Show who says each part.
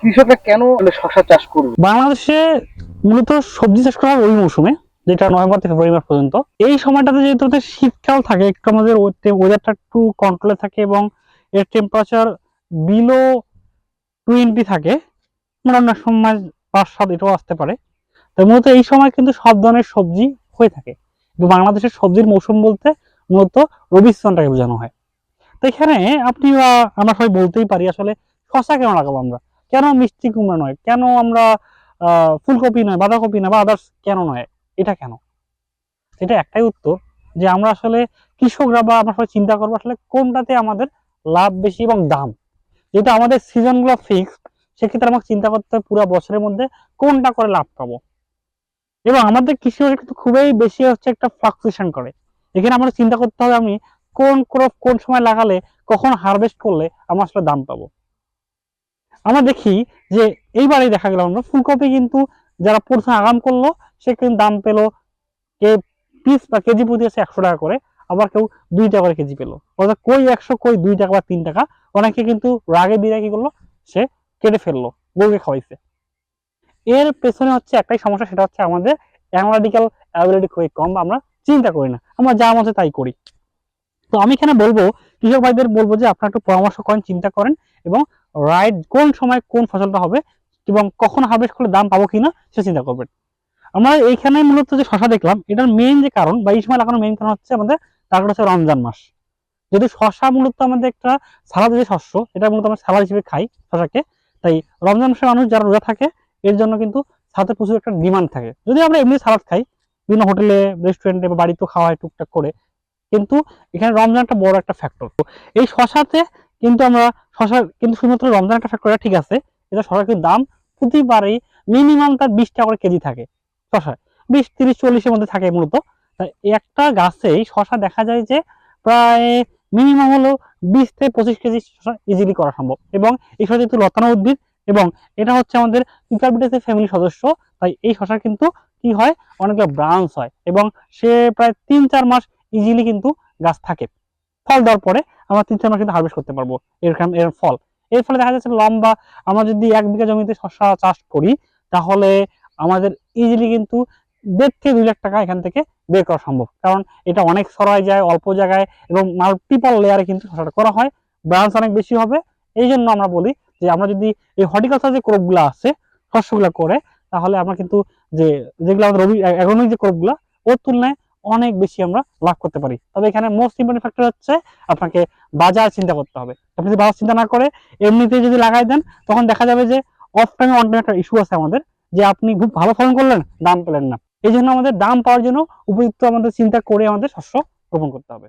Speaker 1: কৃষকরা কেন শশা চাষ করবে?
Speaker 2: বাংলাদেশে মূলত সবজি চাষ করা হয় ওই মৌসুমে, যেটা নভেম্বর থেকে ফেব্রুয়ারি মাস পর্যন্ত। এই সময়টাতে যেহেতু শীতকাল থাকে, একটু আমাদের ওয়েদারটা একটু কন্ট্রোলে থাকে এবং এর টেম্পারেচার বিলো টোয়েন্টি থাকে মানে অন্য সময় পাঁচ সাত এটাও আসতে পারে। তো মূলত এই সময় কিন্তু সব ধরনের সবজি হয়ে থাকে। কিন্তু বাংলাদেশের সবজির মৌসুম বলতে মূলত রবি সিজনটাকে বোঝানো হয়। তো এখানে আপনি আমরা সবাই বলতেই পারি আসলে শশা কেন লাগাবো আমরা? কেন মিষ্টি কুমড়া নয়? কেন আমরা ফুলকপি নয়, বাঁধাকপি না বা আদার্স কেন নয়? এটা কেন? এটা একটাই উত্তর যে আমরা আসলে কৃষকরা বা আমরা সবাই চিন্তা করব আসলে কোনটাতে আমাদের লাভ বেশি এবং দাম। যেহেতু আমাদের সিজনগুলো ফিক্সড সেক্ষেত্রে আমাকে চিন্তা করতে হবে পুরো বছরের মধ্যে কোনটা করে লাভ পাবো। এবং আমাদের কৃষি কিন্তু খুবই বেশি হচ্ছে একটা ফ্লাকচুয়েশন করে। এখানে আমাদের চিন্তা করতে হবে আমি কোন ক্রপ কোন সময় লাগালে কখন হারভেস্ট করলে আমরা আসলে দাম পাবো। আমরা দেখি যে এইবারে দেখা গেল আমরা। ফুলকপি কিন্তু যারা প্রথমে আগাম করল, সে কিন্তু দাম পেল কে পিস বা কেজি প্রতি আছে একশো টাকা করে, আবার কেউ দুই টাকা করে কেজি পেল। অর্থাৎ কই একশো, কই দুই টাকা বা তিন টাকা, অনেকে কিন্তু রাগে বিরাগে কি করল, সে কেটে ফেলল গরুকে খাওয়াইছে। এর পেছনে হচ্ছে একটাই সমস্যা, সেটা হচ্ছে আমাদের অ্যানালিটিক্যাল অ্যাবিলিটি খুবই কম, বা আমরা চিন্তা করি না। আমরা যা মতো তাই করি। তো আমি এখানে বলব, কৃষক ভাইদের বলব যে আপনারা একটু পরামর্শ করেন, চিন্তা করেন, এবং রাইট কোন সময় কোন ফসলটা হবে এবং কখন হারভেস্ট করলে দাম পাবো কিনা সে চিন্তা করবেন। আমরা এইখানে মূলত যে শশা দেখলাম, এটার মেইন যে কারণ বা এই সময় লাগানোর মেইন কারণ হচ্ছে আমাদের টার্গেট হচ্ছে রমজান মাস। যদি শশা মূলত আমাদের একটা সালাদ যে শস্য, এটা মূলত আমরা সালাদ হিসেবে খাই শশাকে, তাই রমজান মাসের মানুষ যারা রোজা থাকে, এর জন্য কিন্তু সালাদের প্রচুর একটা ডিমান্ড থাকে। যদি আমরা এমনি সালাদ খাই, বিভিন্ন হোটেলে রেস্টুরেন্টে বা বাড়িতেও খাওয়া হয় টুকটাক করে, কিন্তু এখানে রমজানটা বড় একটা ফ্যাক্টর এই শশাতে কিন্তু আমরা শশা কিন্তু শুধুমাত্র রমজান একটা ফ্যাক্টর ঠিক আছে। এটা শশার কিন্তু দাম প্রতিবারই মিনিমাম তার বিশ টাকা করে কেজি থাকে শশা বিশ, তিরিশ, চল্লিশের মধ্যে থাকে মূলত। একটা গাছেই শশা দেখা যায় যে প্রায় মিনিমাম হলো বিশ থেকে পঁচিশ কেজি শশা ইজিলি করা সম্ভব। এবং এই শশা যেহেতু লতানো উদ্ভিদ এবং এটা হচ্ছে আমাদের ইউকারবিটাসের ফ্যামিলি সদস্য, তাই এই শশার কিন্তু কি হয়? অনেকগুলো ব্রাঞ্চ হয় এবং সে প্রায় তিন, চার মাস ইজিলি কিন্তু গাছ থাকে। ফল দেওয়ার পরে আমরা তিন চার মাস কিন্তু হারভেস্ট করতে পারব। এরকম, এর ফল। এর ফলে দেখা যাচ্ছে লম্বা, আমরা যদি এক বিঘা জমিতে শশা চাষ করি, তাহলে আমাদের ইজিলি কিন্তু দেড় থেকে দুই লাখ টাকা এখান থেকে বের করা সম্ভব। কারণ এটা অনেক সরাই যায়, অল্প জায়গায়, এবং মাল্টিপল লেয়ারে কিন্তু শশাটা করা হয়। ব্রাঞ্চ অনেক বেশি হবে। এই জন্য আমরা বলি যে, আমরা যদি এই হর্টিকালচার যে ক্রপগুলো আছে, শস্যগুলো করে, তাহলে আমরা কিন্তু যে, যেগুলো আমাদের রবি এগোনিক যে ক্রপগুলো ওর তুলনায় অনেক বেশি আমরা লাভ করতে পারি। তবে এখানে মোস্ট ইম্পর্টেন্ট ফ্যাক্টর হচ্ছে আপনাকে বাজার চিন্তা করতে হবে। আপনি যদি বাজার চিন্তা না করে এমনিতে যদি লাগাই দেন, তখন দেখা যাবে যে অফ টাইমে অন একটা ইস্যু আছে আমাদের, যে আপনি খুব ভালো ফলন করলেন, দাম পেলেন না। এই জন্য আমাদের দাম পাওয়ার জন্য উপযুক্ত আমাদের চিন্তা করে আমাদের শস্য রোপণ করতে হবে।